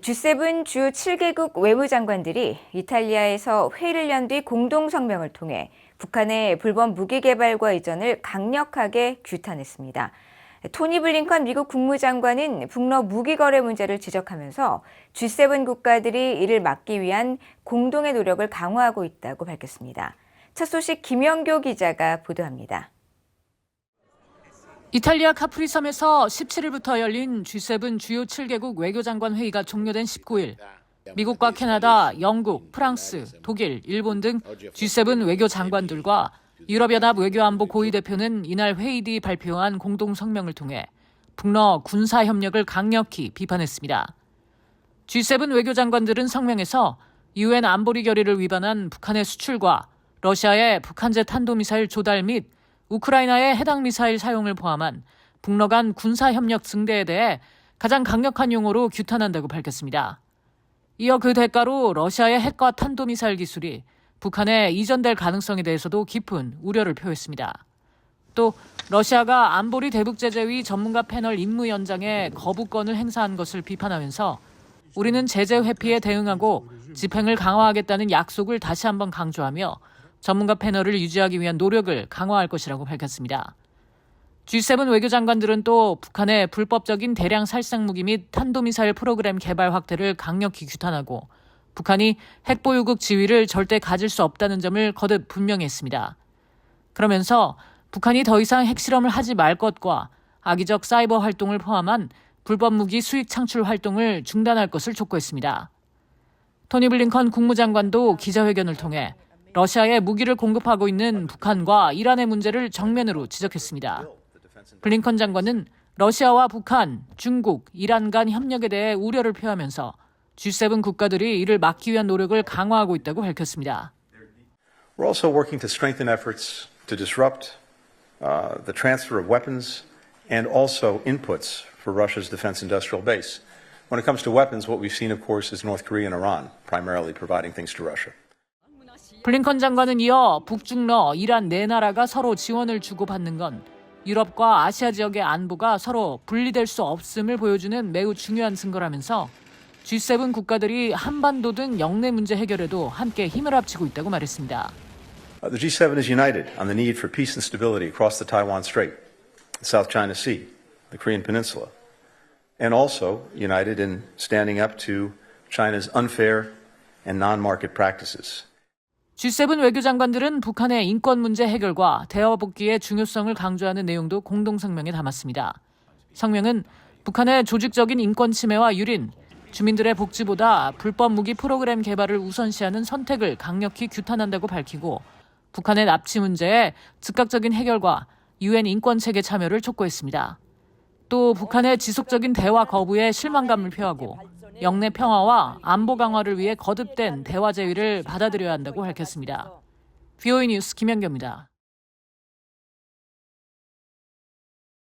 G7 주요 7개국 외무장관들이 이탈리아에서 회의를 연 뒤 공동 성명을 통해 북한의 불법 무기 개발과 이전을 강력하게 규탄했습니다. 토니 블링컨 미국 국무장관은 북러 무기 거래 문제를 지적하면서 G7 국가들이 이를 막기 위한 공동의 노력을 강화하고 있다고 밝혔습니다. 첫 소식 김영교 기자가 보도합니다. 이탈리아 카프리 섬에서 17일부터 열린 G7 주요 7개국 외교장관 회의가 종료된 19일 미국과 캐나다, 영국, 프랑스, 독일, 일본 등 G7 외교 장관들과 유럽연합 외교안보 고위 대표는 이날 회의 뒤 발표한 공동 성명을 통해 북러 군사 협력을 강력히 비판했습니다. G7 외교 장관들은 성명에서 유엔 안보리 결의를 위반한 북한의 수출과 러시아의 북한제 탄도미사일 조달 및 우크라이나의 해당 미사일 사용을 포함한 북러 간 군사 협력 증대에 대해 가장 강력한 용어로 규탄한다고 밝혔습니다. 이어 그 대가로 러시아의 핵과 탄도미사일 기술이 북한에 이전될 가능성에 대해서도 깊은 우려를 표했습니다. 또 러시아가 안보리 대북제재위 전문가 패널 임무 연장에 거부권을 행사한 것을 비판하면서 우리는 제재 회피에 대응하고 집행을 강화하겠다는 약속을 다시 한번 강조하며 전문가 패널을 유지하기 위한 노력을 강화할 것이라고 밝혔습니다. G7 외교장관들은 또 북한의 불법적인 대량 살상 무기 및 탄도미사일 프로그램 개발 확대를 강력히 규탄하고 북한이 핵보유국 지위를 절대 가질 수 없다는 점을 거듭 분명히 했습니다. 그러면서 북한이 더 이상 핵실험을 하지 말 것과 악의적 사이버 활동을 포함한 불법 무기 수익 창출 활동을 중단할 것을 촉구했습니다. 토니 블링컨 국무장관도 기자회견을 통해 러시아에 무기를 공급하고 있는 북한과 이란의 문제를 정면으로 지적했습니다. 블링컨 장관은 러시아와 북한, 중국, 이란 간 협력에 대해 우려를 표하면서 G7 국가들이 이를 막기 위한 노력을 강화하고 있다고 밝혔습니다. We're also working to strengthen efforts to disrupt uh, the transfer of weapons and also inputs for Russia's defense industrial base. When it comes to weapons, what we've seen, of course, is North Korea and Iran primarily providing things to Russia. 블링컨 장관은 이어 북중러, 이란 네 나라가 서로 지원을 주고받는 건 유럽과 아시아 지역의 안보가 서로 분리될 수 없음을 보여주는 매우 중요한 증거라면서 G7 국가들이 한반도 등 영내 문제 해결에도 함께 힘을 합치고 있다고 말했습니다. Uh, the G7 is united on the need for peace and stability across the Taiwan Strait, the South China Sea, the Korean Peninsula, and also united in standing up to China's unfair and non market practices. G7 외교장관들은 북한의 인권 문제 해결과 대화 복귀의 중요성을 강조하는 내용도 공동 성명에 담았습니다. 성명은 북한의 조직적인 인권 침해와 유린, 주민들의 복지보다 불법 무기 프로그램 개발을 우선시하는 선택을 강력히 규탄한다고 밝히고 북한의 납치 문제에 즉각적인 해결과 유엔 인권 체계 참여를 촉구했습니다. 또 북한의 지속적인 대화 거부에 실망감을 표하고 영내 평화와 안보 강화를 위해 거듭된 대화 제의를 받아들여야 한다고 밝혔습니다. VOA 뉴스 김현경입니다.